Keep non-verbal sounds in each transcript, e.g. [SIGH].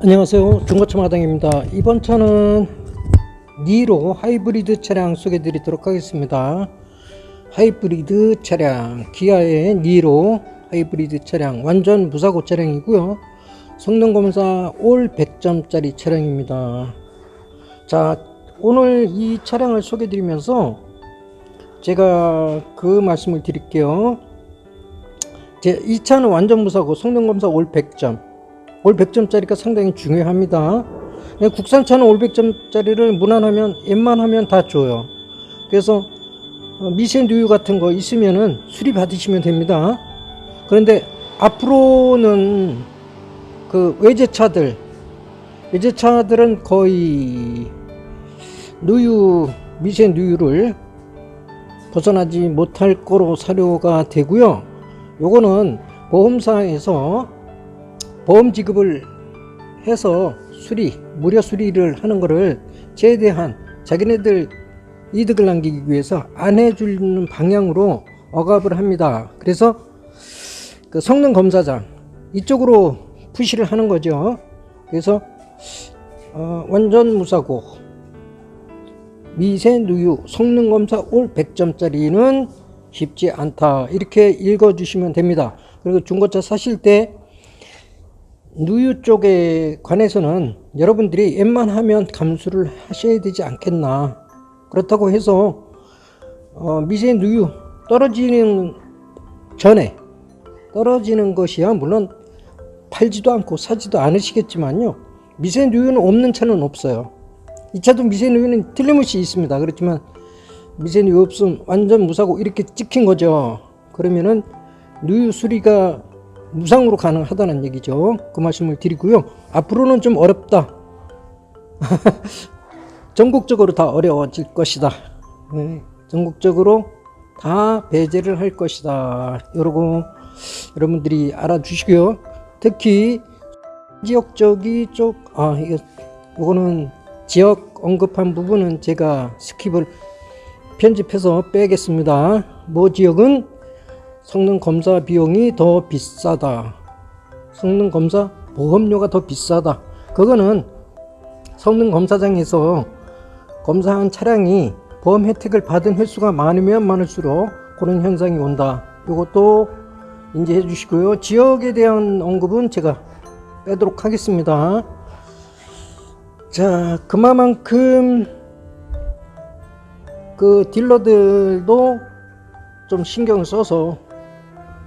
안녕하세요. 중고차 마당입니다. 이번 차는 니로 하이브리드 차량 소개해 드리도록 하겠습니다. 하이브리드 차량 기아의 니로 하이브리드 차량 완전 무사고 차량이고요. 성능 검사 올 100점짜리 차량입니다. 자 오늘 이 차량을 소개해 드리면서 제가 그 말씀을 드릴게요. 제, 이 차는 완전 무사고 성능 검사 올 100점 올 100점짜리가 상당히 중요합니다. 그냥 국산차는 올 100점짜리를 무난하면 웬만하면 다 줘요. 그래서 어, 미세 누유 같은 거 있으면은 수리 받으시면 됩니다. 그런데 앞으로는 그 외제차들 외제차들은 거의 누유 미세 누유를 벗어나지 못할 거로 사료가 되고요. 요거는 보험사에서 보험 지급을 해서 수리, 무료 수리를 하는 거를 최대한 자기네들 이득을 남기기 위해서 안 해주는 방향으로 억압을 합니다. 그래서 그 성능 검사장 이쪽으로 푸시를 하는 거죠. 그래서 어, 완전 무사고 미세 누유 성능 검사 올 100점짜리는 쉽지 않다. 이렇게 읽어 주시면 됩니다. 그리고 중고차 사실 때 누유 쪽에 관해서는 여러분들이 웬만하면 감수를 하셔야 되지 않겠나. 그렇다고 해서 어, 미세 누유 떨어지는 전에 떨어지는 것이야 물론 팔지도 않고 사지도 않으시겠지만요. 미세 누유는 없는 차는 없어요. 이 차도 미세 누유는 틀림없이 있습니다. 그렇지만 미세 누유 없음 완전 무사고 이렇게 찍힌 거죠. 그러면은 누유 수리가 무상으로 가능하다는 얘기죠. 그 말씀을 드리고요. 앞으로는 좀 어렵다. [LAUGHS] 전국적으로 다 어려워질 것이다. 네, 전국적으로 다 배제를 할 것이다. 이러고 여러분들이 알아주시고요. 특히 지역적이 쪽, 아, 이거, 이거는 지역 언급한 부분은 제가 스킵을 편집해서 빼겠습니다. 뭐 지역은 성능 검사 비용이 더 비싸다. 성능 검사 보험료가 더 비싸다. 그거는 성능 검사장에서 검사한 차량이 보험 혜택을 받은 횟수가 많으면 많을수록 그런 현상이 온다. 이것도 인지해 주시고요. 지역에 대한 언급은 제가 빼도록 하겠습니다. 자, 그만큼 그 딜러들도 좀 신경을 써서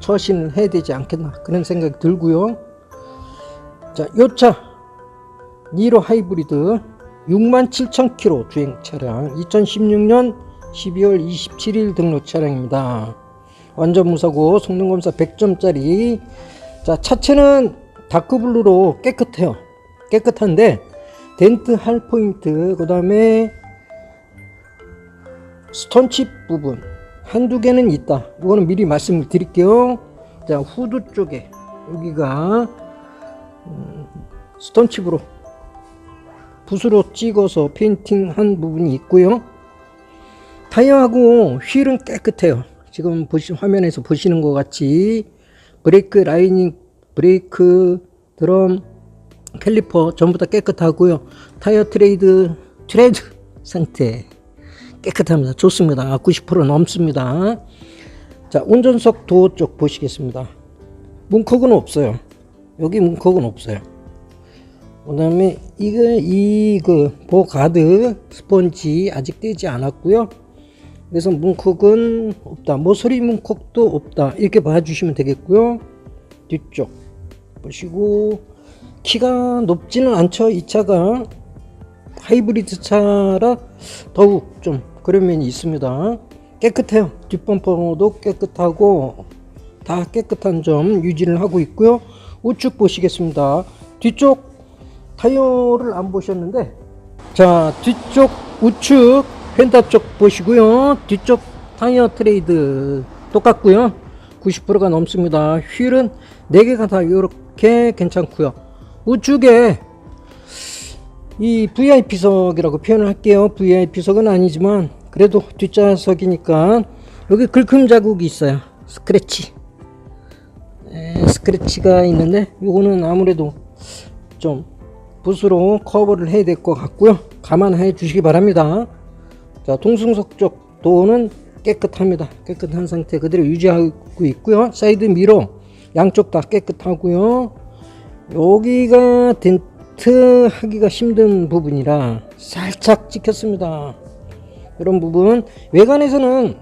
처신을 해야 되지 않겠나 그런 생각이 들고요. 자, 요차 니로 하이브리드 67,000km 주행 차량 2016년 12월 27일 등록 차량입니다. 완전 무사고 성능 검사 100점짜리. 자, 차체는 다크블루로 깨끗해요. 깨끗한데 덴트 할 포인트 그 다음에 스톤칩 부분 한두 개는 있다. 이거는 미리 말씀을 드릴게요. 자, 후드 쪽에 여기가 음, 스톤칩으로 붓으로 찍어서 페인팅한 부분이 있고요. 타이어하고 휠은 깨끗해요. 지금 보시 화면에서 보시는 것 같이 브레이크 라이닝, 브레이크, 드럼, 캘리퍼 전부 다 깨끗하고요. 타이어 트레이드, 트레이드 [LAUGHS] 상태 깨끗합니다. 좋습니다. 90% 넘습니다. 자, 운전석 도어 쪽 보시겠습니다. 문콕은 없어요. 여기 문콕은 없어요. 그 다음에 이거, 이그 보가드 스펀지 아직 떼지 않았고요. 그래서 문콕은 없다. 모서리 문콕도 없다. 이렇게 봐주시면 되겠고요. 뒤쪽 보시고 키가 높지는 않죠. 이 차가 하이브리드 차라 더욱 좀 그런 면이 있습니다. 깨끗해요. 뒷범퍼도 깨끗하고 다 깨끗한 점 유지를 하고 있고요. 우측 보시겠습니다. 뒤쪽 타이어를 안 보셨는데 자 뒤쪽 우측 펜타 쪽 보시고요. 뒤쪽 타이어 트레이드 똑같고요. 90%가 넘습니다. 휠은 4개가 다 이렇게 괜찮고요. 우측에 이 VIP석이라고 표현을 할게요. VIP석은 아니지만 그래도 뒷좌석이니까 여기 긁힘 자국이 있어요. 스크래치. 에, 스크래치가 있는데 이거는 아무래도 좀 붓으로 커버를 해야 될 것 같고요. 감안해 주시기 바랍니다. 자, 동승석 쪽 도어는 깨끗합니다. 깨끗한 상태 그대로 유지하고 있고요. 사이드 미러 양쪽 다 깨끗하고요. 여기가 덴트 하기가 힘든 부분이라 살짝 찍혔습니다. 이런 부분 외관에서는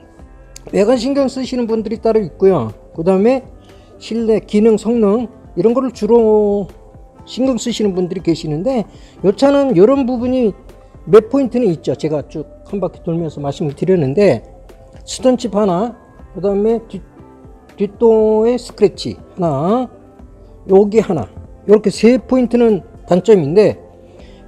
외관 신경 쓰시는 분들이 따로 있고요. 그 다음에 실내 기능 성능 이런 거를 주로 신경 쓰시는 분들이 계시는데 이 차는 이런 부분이 몇 포인트는 있죠. 제가 쭉 한 바퀴 돌면서 말씀을 드렸는데 스턴칩 하나, 그 다음에 뒷, 뒷도에 스크래치 하나, 여기 하나 이렇게 세 포인트는 단점인데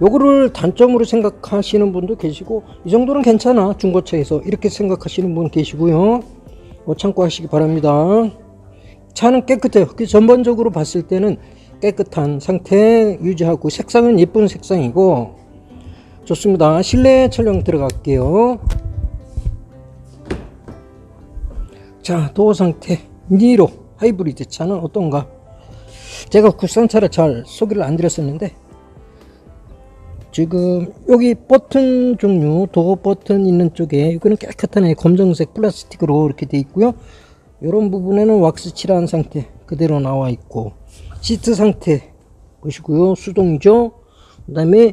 요거를 단점으로 생각하시는 분도 계시고 이 정도는 괜찮아. 중고차에서 이렇게 생각하시는 분 계시고요. 뭐 참고하시기 바랍니다. 차는 깨끗해요. 그 전반적으로 봤을 때는 깨끗한 상태 유지하고 색상은 예쁜 색상이고 좋습니다. 실내 촬영 들어갈게요. 자 도어 상태. 니로 하이브리드 차는 어떤가? 제가 국산차를 잘 소개를 안 드렸었는데 지금 여기 버튼 종류 도어 버튼 있는 쪽에 이거는 깨끗한 검정색 플라스틱으로 이렇게 돼 있고요. 이런 부분에는 왁스 칠한 상태 그대로 나와 있고 시트 상태 보시고요. 수동이죠? 그 다음에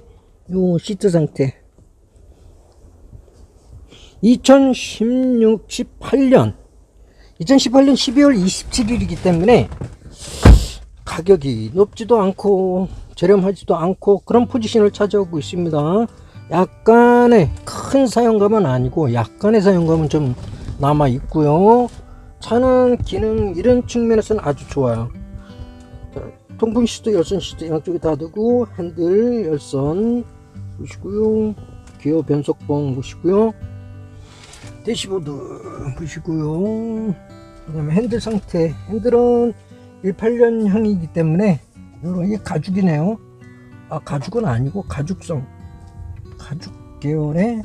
요 시트 상태. 2016, 18년. 2018년 12월 27일이기 때문에 가격이 높지도 않고 저렴하지도 않고 그런 포지션을 차지하고 있습니다. 약간의 큰 사용감은 아니고 약간의 사용감은 좀 남아 있고요. 차는 기능 이런 측면에서는 아주 좋아요. 자, 통풍 시트, 열선 시트 양쪽에 다 두고 핸들, 열선 보시고요. 기어 변속봉 보시고요. 대시보드 보시고요. 그 다음에 핸들 상태. 핸들은 18년형이기 때문에 요런 게 가죽이네요. 아 가죽은 아니고 가죽성 가죽 계열의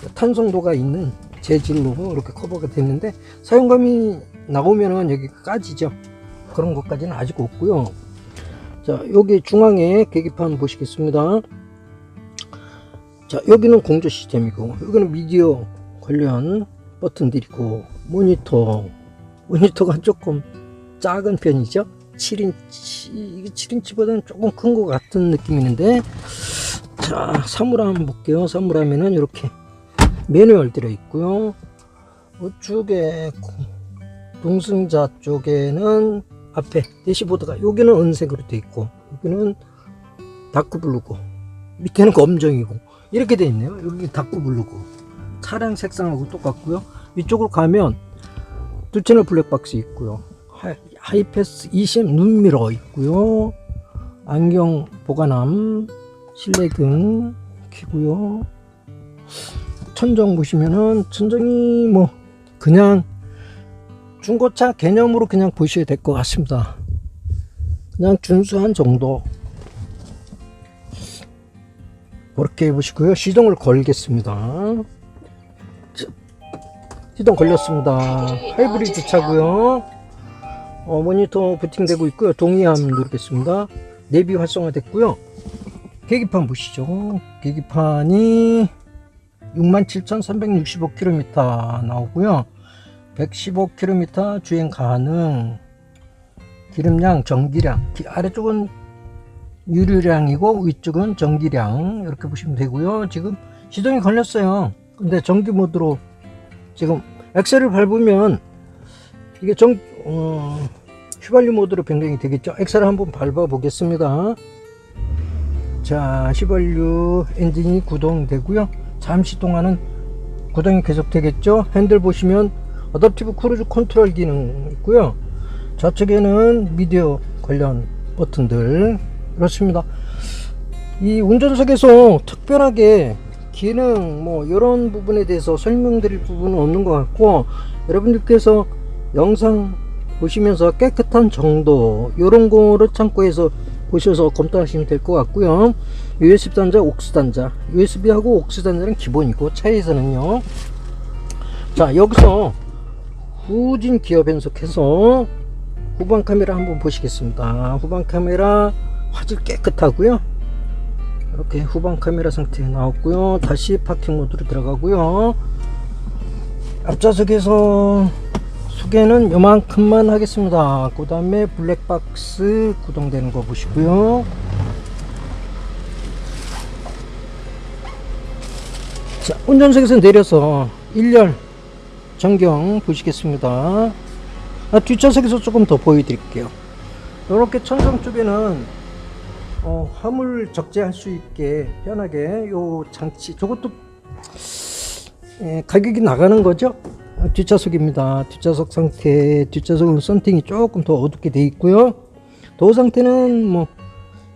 그 탄성도가 있는 재질로 이렇게 커버가 됐는데 사용감이 나오면은 여기 까지죠. 그런 것까지는 아직 없고요. 자 여기 중앙에 계기판 보시겠습니다. 자 여기는 공조 시스템이고 여기는 미디어 관련 버튼들이고 모니터 모니터가 조금 작은 편이죠? 7인치 이게 7인치보다는 조금 큰 것 같은 느낌이는데 자 사물 한번 볼게요. 사물하면은 이렇게 매뉴얼 들어 있고요. 우측에 동승자 쪽에는 앞에 대시보드가 여기는 은색으로 되어 있고 여기는 다크블루고 밑에는 검정이고 이렇게 되어 있네요. 여기 다크블루고. 차량 색상하고 똑같고요. 위쪽으로 가면 두 채널 블랙박스 있고요 하이, 하이패스 20 눈미러 있고요. 안경 보관함 실내등 키고요. 천정 보시면은 천정이 뭐 그냥 중고차 개념으로 그냥 보셔야 될 것 같습니다. 그냥 준수한 정도. 그렇게 보시고요. 시동을 걸겠습니다. 시동 걸렸습니다. 하이브리드 차고요 어, 모니터 부팅되고 있고요. 동의함 누르겠습니다. 내비 활성화 됐고요. 계기판 보시죠. 계기판이 67,365km 나오고요. 115km 주행 가능. 기름량 전기량. 기- 아래쪽은 유류량이고 위쪽은 전기량. 이렇게 보시면 되고요. 지금 시동이 걸렸어요. 근데 전기 모드로 지금 엑셀을 밟으면 이게 정 어, 휘발유 모드로 변경이 되겠죠? 엑셀을 한번 밟아 보겠습니다. 자 휘발유 엔진이 구동되고요. 잠시 동안은 구동이 계속 되겠죠? 핸들 보시면 어댑티브 크루즈 컨트롤 기능 있고요. 좌측에는 미디어 관련 버튼들. 그렇습니다. 이 운전석에서 특별하게 기능 뭐 이런 부분에 대해서 설명드릴 부분은 없는 것 같고 여러분들께서 영상 보시면서 깨끗한 정도 이런 거를 참고해서 보셔서 검토하시면 될 것 같고요. USB 단자 옥스 단자. USB하고 옥스 단자는 기본이고 차에서는요. 자 여기서 후진 기어 변속해서 후방 카메라 한번 보시겠습니다. 후방 카메라 화질 깨끗하고요. 이렇게 후방 카메라 상태 나왔고요. 다시 파킹 모드로 들어가고요. 앞좌석에서 소개는 요만큼만 하겠습니다. 그 다음에 블랙박스 구동되는 거 보시고요. 자 운전석에서 내려서 1열 전경 보시겠습니다. 아, 뒷좌석에서 조금 더 보여드릴게요. 이렇게 천정 쪽에는 어, 화물 적재할 수 있게 편하게 요 장치 저것도 예, 가격이 나가는 거죠? 아, 뒷좌석입니다. 뒷좌석 상태 뒷좌석은 썬팅이 조금 더 어둡게 돼 있고요. 도어 상태는 뭐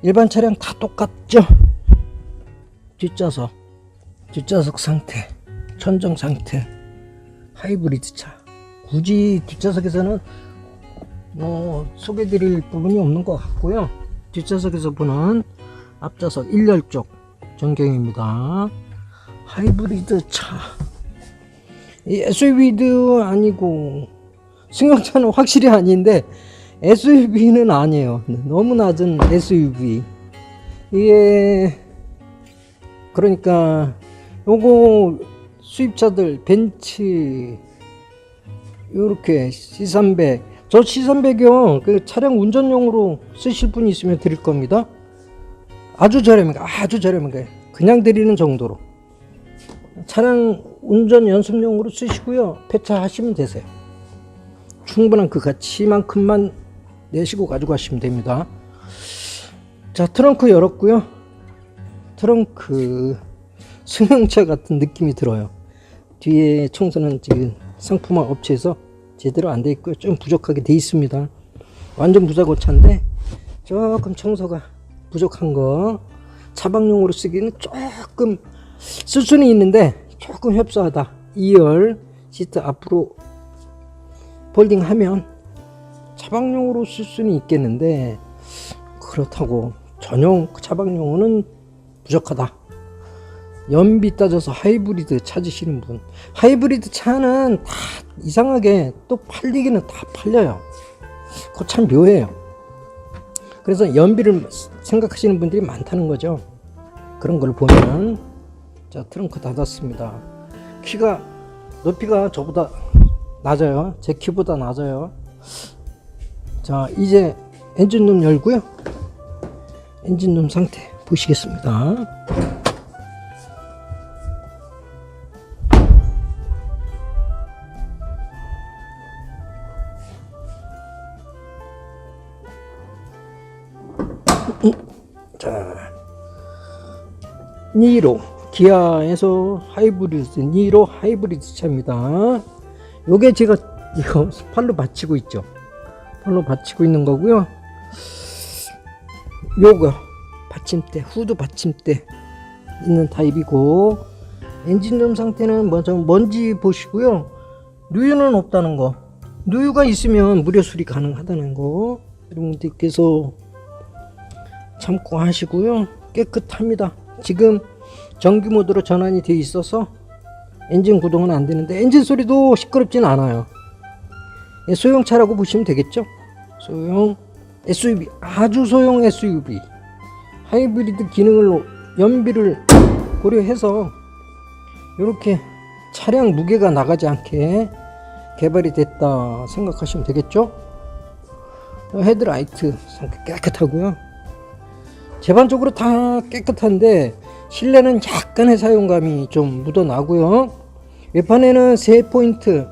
일반 차량 다 똑같죠? 뒷좌석 뒷좌석 상태 천정 상태 하이브리드 차. 굳이 뒷좌석에서는 뭐 소개드릴 부분이 없는 것 같고요. 뒷좌석에서 보는 앞좌석 1열 쪽 전경입니다. 하이브리드 차. 이 SUV도 아니고 승용차는 확실히 아닌데 SUV는 아니에요. 너무 낮은 SUV 이게 그러니까 요거 수입차들 벤츠 요렇게 C300 저 C300이요. 그 차량 운전용으로 쓰실 분이 있으면 드릴 겁니다. 아주 저렴해요. 아주 저렴해요. 그냥 드리는 정도로. 차량 운전 연습용으로 쓰시고요. 폐차하시면 되세요. 충분한 그 가치만큼만 내시고 가지고 가시면 됩니다. 자 트렁크 열었고요. 트렁크 승용차 같은 느낌이 들어요. 뒤에 청소는 지금 상품화 업체에서 제대로 안 돼 있고요. 좀 부족하게 돼 있습니다. 완전 무사고 차인데 조금 청소가 부족한 거 차박용으로 쓰기는 조금 쓸 수는 있는데 조금 협소하다. 2열 시트 앞으로 폴딩하면 차박용으로 쓸 수는 있겠는데 그렇다고 전용 차박용으로는 부족하다. 연비 따져서 하이브리드 찾으시는 분. 하이브리드 차는 다 이상하게 또 팔리기는 다 팔려요. 그거 참 묘해요. 그래서 연비를 생각하시는 분들이 많다는 거죠. 그런 걸 보면 자 트렁크 닫았습니다. 키가 높이가 저보다 낮아요. 제 키보다 낮아요. 자 이제 엔진룸 열고요. 엔진룸 상태 보시겠습니다. 자, 니로 기아에서 하이브리드 니로 하이브리드 차입니다. 요게 제가 이거 팔로 받치고 있죠. 팔로 받치고 있는 거고요. 요거 받침대 후드 받침대 있는 타입이고 엔진룸 상태는 먼저 먼지 보시고요. 누유는 없다는 거. 누유가 있으면 무료 수리 가능하다는 거. 여러분들께서 참고 하시고요. 깨끗합니다. 지금 정규 모드로 전환이 되어 있어서 엔진 구동은 안 되는데 엔진 소리도 시끄럽진 않아요. 예, 소형차라고 보시면 되겠죠? 소형 SUV 아주 소형 SUV 하이브리드 기능을 연비를 고려해서 이렇게 차량 무게가 나가지 않게 개발이 됐다 생각하시면 되겠죠? 헤드라이트 상태 깨끗하고요. 제반적으로 다 깨끗한데 실내는 약간의 사용감이 좀 묻어나고요. 외판에는 세 포인트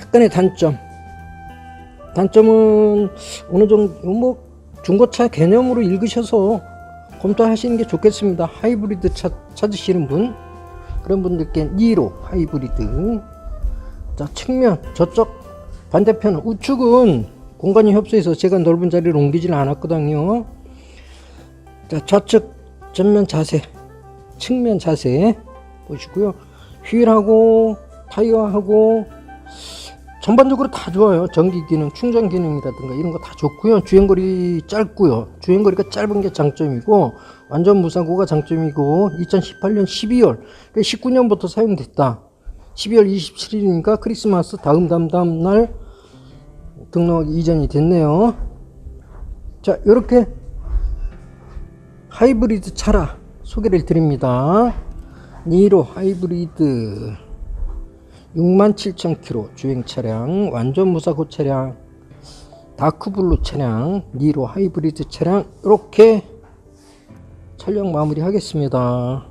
약간의 단점. 단점은 어느 정도 뭐 중고차 개념으로 읽으셔서 검토하시는 게 좋겠습니다. 하이브리드 차 찾으시는 분 그런 분들께 니로 하이브리드. 자 측면 저쪽 반대편 우측은 공간이 협소해서 제가 넓은 자리를 옮기지는 않았거든요. 자, 좌측 전면 자세, 측면 자세 보시고요. 휠하고 타이어하고 전반적으로 다 좋아요. 전기 기능, 충전 기능이라든가 이런 거 다 좋고요. 주행거리 짧고요. 주행거리가 짧은 게 장점이고 완전 무사고가 장점이고 2018년 12월 19년부터 사용됐다. 12월 27일이니까 크리스마스 다음 다음 다음 날 등록 이전이 됐네요. 자, 이렇게 하이브리드 차라 소개를 드립니다. 니로 하이브리드 67,000km 주행 차량, 완전 무사고 차량, 다크블루 차량, 니로 하이브리드 차량 이렇게 촬영 마무리 하겠습니다.